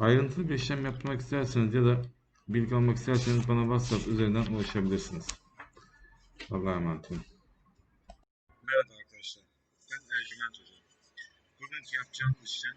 Ayrıntılı bir işlem yapmak isterseniz ya da bilgi almak isterseniz bana WhatsApp üzerinden ulaşabilirsiniz. Allah'a emanet olun. Merhaba arkadaşlar. Ben Ercüment Hoca. Bugünkü yapacağım işlem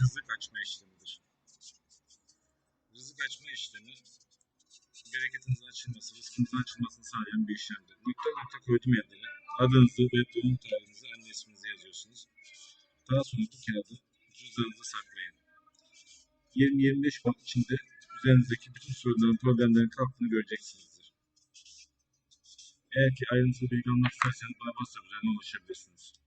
rızık açma işlemidir. Rızık açma işlemi bereketinizin açılması, rızkınızın açılmasını sağlayan bir işlemdir. Nokta nokta koydum yerlere. Adınızı ve doğum tarihinizi, anne isminizi yazıyorsunuz. Daha sonra bu kağıdı cüzdanınıza saklayın. 20-25 gün içinde üzerinizdeki bütün sorunların, problemlerin kalktığını göreceksinizdir. Eğer ki ayrıntılı bilgi almak isterseniz bana WhatsApp üzerinden ulaşabilirsiniz.